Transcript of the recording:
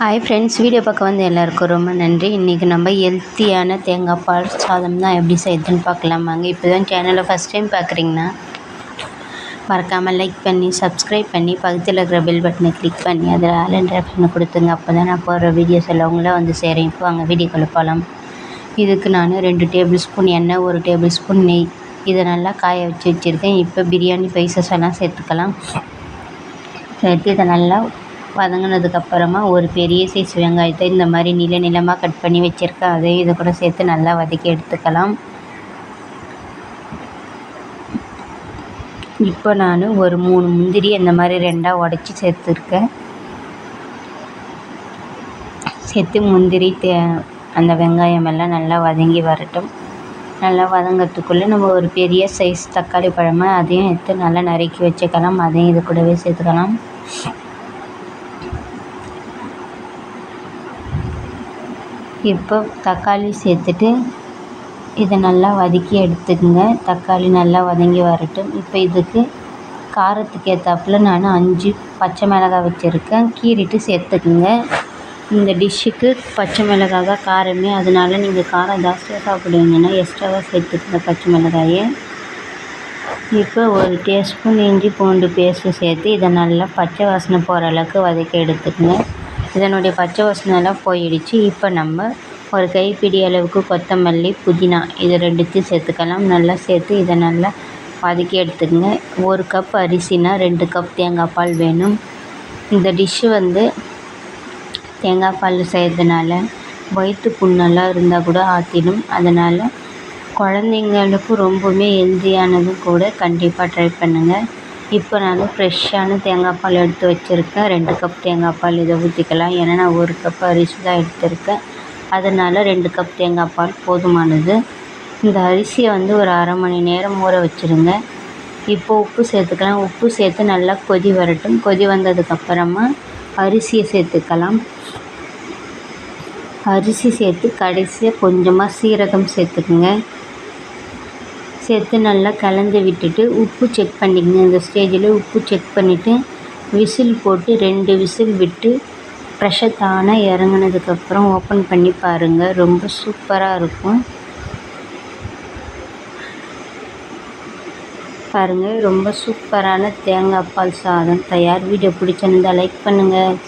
Hi friends video பார்க்க வந்து எல்லாருக்கும் ரொம்ப நன்றி. இன்றைக்கி நம்ம ஹெல்த்தியான தேங்காய் பால் சாதம் தான் எப்படி செய்யுதுன்னு பார்க்கலாம் வாங்க. இப்போ தான் சேனலை ஃபஸ்ட் டைம் பார்க்குறீங்கன்னா மறக்காமல் லைக் பண்ணி சப்ஸ்கிரைப் பண்ணி பக்கத்தில் இருக்கிற பெல் பட்டனை கிளிக் பண்ணி அதில் ஆலன்ற ஆப்ஷனை கொடுத்துங்க. அப்போ தான் நான் போடுற வீடியோஸ் எல்லாவங்களும் வந்து சேரும். இப்போ வாங்க வீடியோ போகலாம் இதுக்கு நான் ரெண்டு டேபிள் ஸ்பூன் எண்ணெய் ஒரு டேபிள் ஸ்பூன் நெய். இதை நல்லா காய வச்சு வச்சுருக்கேன். இப்போ பிரியாணி பைசஸ் எல்லாம் சேர்த்துக்கலாம். சேர்த்து இதை நல்லா வதங்கினதுக்கப்புறமா ஒரு பெரிய சைஸ் வெங்காயத்தை இந்த மாதிரி நில நிலமாக கட் பண்ணி வச்சுருக்கேன் அதையும் இது கூட சேர்த்து நல்லா வதக்கி எடுத்துக்கலாம். இப்போ நான் ஒரு மூணு முந்திரி அந்த மாதிரி ரெண்டாக உடச்சி சேர்த்துருக்கேன். சேர்த்து முந்திரி தே அந்த வெங்காயம் எல்லாம் நல்லா வதங்கி வரட்டும். நல்லா வதங்கிறதுக்குள்ளே நம்ம ஒரு பெரிய சைஸ் தக்காளி பழமாக அதையும் எடுத்து நல்லா நறுக்கி வச்சுக்கலாம். அதையும் இது கூடவே சேர்த்துக்கலாம். இப்போ தக்காளி சேர்த்துட்டு இதை நல்லா வதக்கி எடுத்துக்கோங்க. தக்காளி நல்லா வதங்கி வரட்டும். இப்போ இதுக்கு காரத்துக்கு ஏற்றாப்புல நான் அஞ்சு பச்சை மிளகாய் வச்சுருக்கேன். கீறிட்டு சேர்த்துக்குங்க. இந்த டிஷ்ஷுக்கு பச்சை மிளகாய் தான் காரமே. அதனால நீங்கள் காரம் ஜாஸ்தியாக சாப்பிடுவீங்கன்னா எக்ஸ்ட்ராவாக சேர்த்துக்குங்க பச்சை மிளகாயை. இப்போ ஒரு டீஸ்பூன் இஞ்சி பூண்டு பேஸ்ட்டு சேர்த்து இதை நல்லா பச்சை வாசனை போகிற அளவுக்கு வதக்கி எடுத்துக்கங்க. இதனுடைய பச்சை வசனம்லாம் போயிடுச்சு. இப்போ நம்ம ஒரு கைப்பிடி அளவுக்கு கொத்தமல்லி புதினா இது ரெண்டுத்தையும் சேர்த்துக்கலாம். நல்லா சேர்த்து இதை நல்லா வதக்கி எடுத்துக்கங்க. ஒரு கப் அரிசினா ரெண்டு கப் தேங்காய் பால் வேணும். இந்த டிஷ்ஷு வந்து தேங்காய் பால் செய்கிறதுனால வயிற்று புண்ணெல்லாம் இருந்தால் கூட ஆற்றிடும் அதனால் குழந்தைங்களுக்கு ரொம்பவுமே ஹெல்தியானதும் கூட கண்டிப்பாக ட்ரை பண்ணுங்கள் இப்போ நான் ஃப்ரெஷ்ஷான தேங்காய் பால் எடுத்து வச்சுருக்கேன். ரெண்டு கப் தேங்காய் பால் இதை ஊற்றிக்கலாம். ஏன்னா நான் ஒரு கப் அரிசி தான் எடுத்திருக்கேன். அதனால் ரெண்டு கப் தேங்காய் பால் போதுமானது. இந்த அரிசியை வந்து ஒரு அரை மணி நேரம் ஊற வச்சுருங்க. இப்போ உப்பு சேர்த்துக்கலாம். உப்பு சேர்த்து நல்லா கொதி வரட்டும். கொதி வந்ததுக்கப்புறமா அரிசியை சேர்த்துக்கலாம். அரிசி சேர்த்து கடைசியாக கொஞ்சமாக சீரகம் சேர்த்துக்குங்க. சேர்த்து நல்லா கலந்து விட்டுட்டு உப்பு செக் பண்ணிக்கங்க. இந்த ஸ்டேஜில் உப்பு செக் பண்ணிவிட்டு விசில் போட்டு ரெண்டு விசில் விட்டு ப்ரெஷர் தானாக இறங்குனதுக்கப்புறம் ஓப்பன் பண்ணி பாருங்கள் ரொம்ப சூப்பராக இருக்கும். பாருங்கள் ரொம்ப சூப்பரான தேங்காய் பால் சாதம். தயார் வீடியோ பிடிச்சிருந்தால் லைக் பண்ணுங்கள்